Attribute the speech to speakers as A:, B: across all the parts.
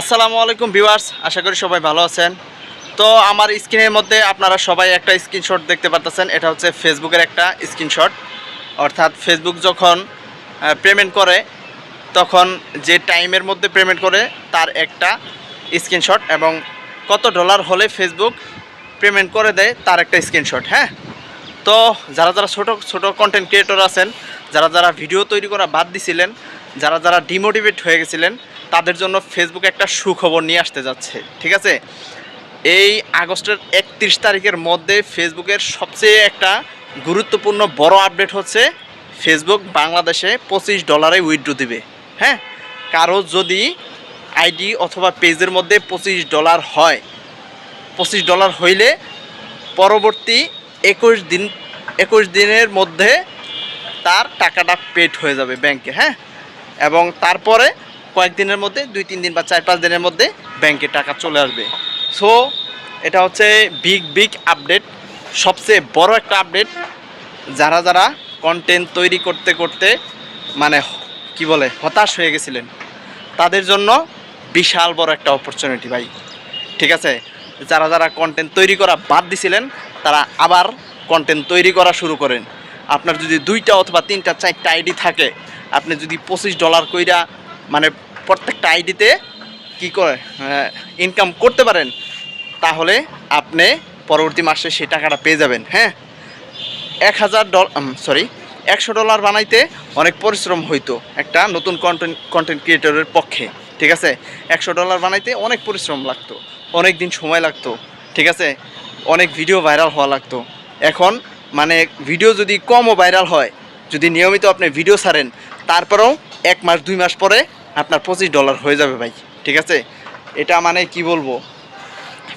A: আসসালামু আলাইকুম ভিউয়ার্স, আশা করি সবাই ভালো আছেন। তো আমার স্ক্রিনের মধ্যে আপনারা সবাই একটা স্ক্রিনশট দেখতে পারতেছেন, এটা হচ্ছে ফেসবুকের একটা স্ক্রিনশট অর্থাৎ ফেসবুক যখন পেমেন্ট করে, তখন যে টাইমের মধ্যে পেমেন্ট করে, তার একটা স্ক্রিনশট এবং কত ডলার হলে ফেসবুক পেমেন্ট করে দেয়, তার একটা স্ক্রিনশট হ্যাঁ? তো যারা যারা ছোট ছোট কন্টেন্ট ক্রিয়েটর আছেন, যারা যারা ভিডিও তৈরি করা বাদ দিছিলেন যারা যারা ডিমোটিভেট হয়ে গেছিলেন, তাদের জন্য ফেসবুক একটা সুখবর নিয়ে আসতে যাচ্ছে, ঠিক আছে? এই আগস্টের একত্রিশ তারিখের মধ্যে ফেসবুকের সবচেয়ে একটা গুরুত্বপূর্ণ বড় আপডেট হচ্ছে ফেসবুক বাংলাদেশে পঁচিশ ডলারে উইথড্র দিবে হ্যাঁ? কারও যদি আইডি অথবা পেজের মধ্যে পঁচিশ ডলার হয়, পঁচিশ ডলার হইলে পরবর্তী একুশ দিন, একুশ দিনের মধ্যে তার টাকাটা পেড হয়ে যাবে ব্যাংকে হ্যাঁ? এবং তারপরে কয়েকদিনের মধ্যে, দুই, তিন দিন বা চার, পাঁচ দিনের মধ্যে ব্যাংকে টাকা চলে আসবে। সো এটা হচ্ছে বিগ বিগ আপডেট সবচেয়ে বড় একটা আপডেট যারা যারা কন্টেন্ট তৈরি করতে করতে মানে কি বলে, হতাশ হয়ে গেছিলেন, তাদের জন্য বিশাল বড় একটা অপরচুনিটি ভাই। ঠিক আছে? যারা যারা কন্টেন্ট তৈরি করা বাদ দিছিলেন, তারা আবার কন্টেন্ট তৈরি করা শুরু করেন। আপনার যদি দুইটা অথবা তিনটা, চারটা আইডি থাকে আপনি যদি পঁচিশ ডলার কইরা মানে প্রত্যেকটা আইডিতে কি করে ইনকাম করতে পারেন, তাহলে আপনি পরবর্তী মাসে সেই টাকাটা পেয়ে যাবেন হ্যাঁ? এক হাজার ডলার সরি একশো ডলার বানাইতে অনেক পরিশ্রম হইতো একটা নতুন কন্টেন্ট কন্টেন্ট ক্রিয়েটরের পক্ষে, ঠিক আছে? একশো ডলার বানাইতে অনেক পরিশ্রম লাগতো অনেক দিন সময় লাগতো, ঠিক আছে? অনেক ভিডিও ভাইরাল হওয়া লাগতো। এখন মানে ভিডিও যদি কমও ভাইরাল হয় যদি নিয়মিত আপনি ভিডিও ছাড়েন, তারপরেও এক মাস, দুই মাস পরে আপনার পঁচিশ ডলার হয়ে যাবে ভাই, ঠিক আছে? এটা মানে কি বলব?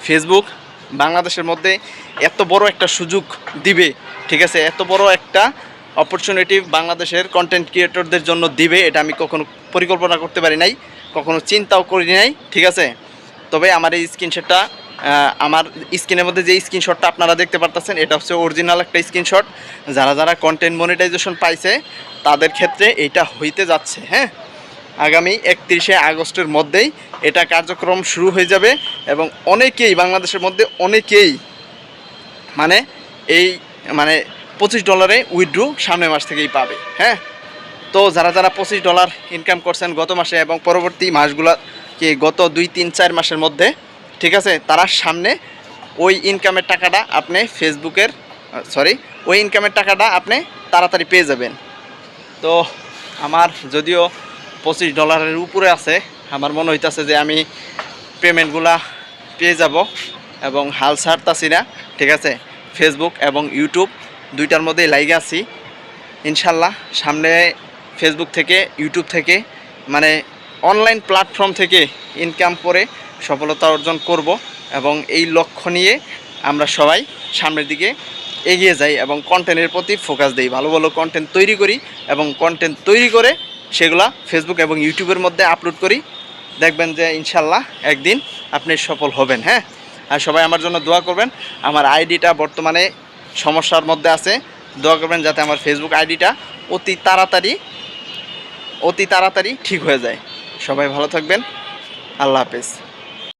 A: ফেসবুক বাংলাদেশের মধ্যে এত বড় একটা সুযোগ দিবে, ঠিক আছে? এত বড় একটা অপরচুনিটি বাংলাদেশের কন্টেন্ট ক্রিয়েটরদের জন্য দিবে, এটা আমি কখনো পরিকল্পনা করতে পারি নাই, কখনো চিন্তাও করি নাই, ঠিক আছে? তবে আমার এই স্ক্রিনশটটা আমার স্ক্রিনের মধ্যে যে স্ক্রিনশটটা আপনারা দেখতে পারতেছেন, এটা হচ্ছে অরিজিনাল একটা স্ক্রিনশট যারা যারা কন্টেন্ট মনিটাইজেশন পাইছে, তাদের ক্ষেত্রে এটা হইতে যাচ্ছে হ্যাঁ? আগামী একত্রিশে আগস্টের মধ্যেই এটা কার্যক্রম শুরু হয়ে যাবে এবং অনেকেই, বাংলাদেশের মধ্যে অনেকেই মানে এই মানে পঁচিশ ডলারে উইথড্রু সামনের মাস থেকেই পাবে হ্যাঁ? তো যারা যারা পঁচিশ ডলার ইনকাম করছেন গত মাসে এবং পরবর্তী মাসগুলো কি গত দুই, তিন, চার মাসের মধ্যে ঠিক আছে? তারা সামনে ওই ইনকামের টাকাটা আপনি ফেসবুকের সরি ওই ইনকামের টাকাটা আপনি তাড়াতাড়ি পেয়ে যাবেন। তো আমার যদিও পঁচিশ ডলারের উপরে আছে, আমার মনে হইতাছে যে আমি পেমেন্টগুলা পেয়ে যাব এবং হাল ছাড়তাছি না, ঠিক আছে? ফেসবুক এবং ইউটিউব দুইটার মধ্যেই লাইগে আছি। ইনশাল্লাহ সামনে ফেসবুক থেকে ইউটিউব থেকে মানে অনলাইন প্ল্যাটফর্ম থেকে ইনকাম করে সফলতা অর্জন করব এবং এই লক্ষ্য নিয়ে আমরা সবাই সামনের দিকে এগিয়ে যাই এবং কন্টেন্টের প্রতি ফোকাস দিই। ভালো ভালো কন্টেন্ট তৈরি করি এবং কন্টেন্ট তৈরি করে সেগুলা ফেসবুক এবং ইউটিউবের মধ্যে আপলোড করি। দেখবেন যে ইনশাল্লাহ একদিন আপনি সফল হবেন হ্যাঁ? আর সবাই আমার জন্য দোয়া করবেন। আমার আইডিটা বর্তমানে সমস্যার মধ্যে আছে। দোয়া করবেন যাতে আমার ফেসবুক আইডিটা অতি তাড়াতাড়ি অতি তাড়াতাড়ি ঠিক হয়ে যায়। সবাই ভালো থাকবেন। আল্লাহ হাফেজ।